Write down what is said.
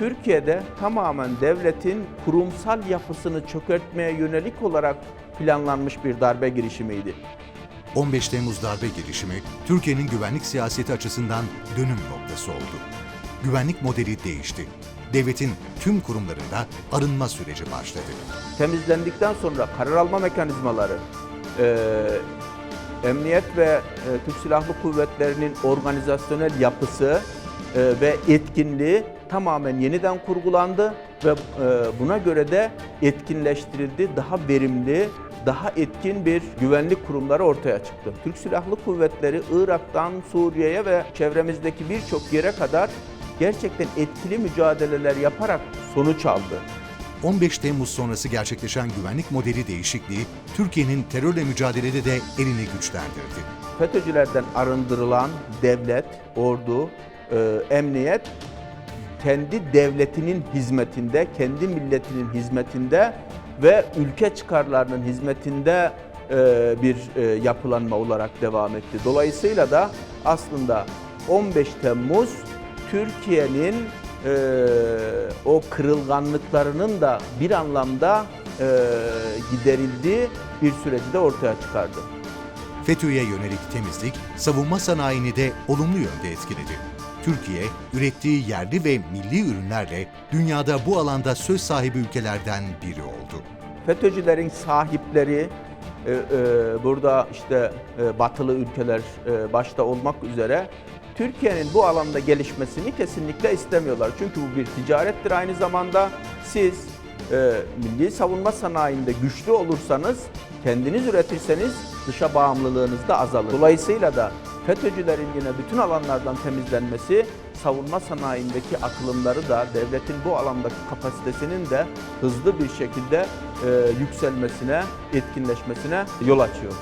Türkiye'de tamamen devletin kurumsal yapısını çökertmeye yönelik olarak planlanmış bir darbe girişimiydi. 15 Temmuz darbe girişimi Türkiye'nin güvenlik siyaseti açısından dönüm noktası oldu. Güvenlik modeli değişti. Devletin tüm kurumlarında arınma süreci başladı. Temizlendikten sonra karar alma mekanizmaları, e, emniyet ve e, Türk Silahlı Kuvvetleri'nin organizasyonel yapısı e, ve etkinliği tamamen yeniden kurgulandı ve e, buna göre de etkinleştirildi. Daha verimli, daha etkin bir güvenlik kurumları ortaya çıktı. Türk Silahlı Kuvvetleri Irak'tan Suriye'ye ve çevremizdeki birçok yere kadar gerçekten etkili mücadeleler yaparak sonuç aldı. 15 Temmuz sonrası gerçekleşen güvenlik modeli değişikliği Türkiye'nin terörle mücadelede de elini güçlendirdi. FETÖ'cülerden arındırılan devlet, ordu, e, emniyet kendi devletinin hizmetinde, kendi milletinin hizmetinde ve ülke çıkarlarının hizmetinde e, bir e, yapılanma olarak devam etti. Dolayısıyla da aslında 15 Temmuz Türkiye'nin e, o kırılganlıklarının da bir anlamda giderildiği bir süreci de ortaya çıkardı. FETÖ'ye yönelik temizlik, savunma sanayini de olumlu yönde etkiledi. Türkiye, ürettiği yerli ve milli ürünlerle dünyada bu alanda söz sahibi ülkelerden biri oldu. FETÖ'cülerin sahipleri e, e, burada işte e, batılı ülkeler e, başta olmak üzere Türkiye'nin bu alanda gelişmesini kesinlikle istemiyorlar. Çünkü bu bir ticarettir aynı zamanda. Siz e, milli savunma sanayinde güçlü olursanız, kendiniz üretirseniz dışa bağımlılığınız da azalır. Dolayısıyla da FETÖ'cülerin yine bütün alanlardan temizlenmesi, savunma sanayindeki atılımları da devletin bu alandaki kapasitesinin de hızlı bir şekilde e, yükselmesine, etkinleşmesine yol açıyor.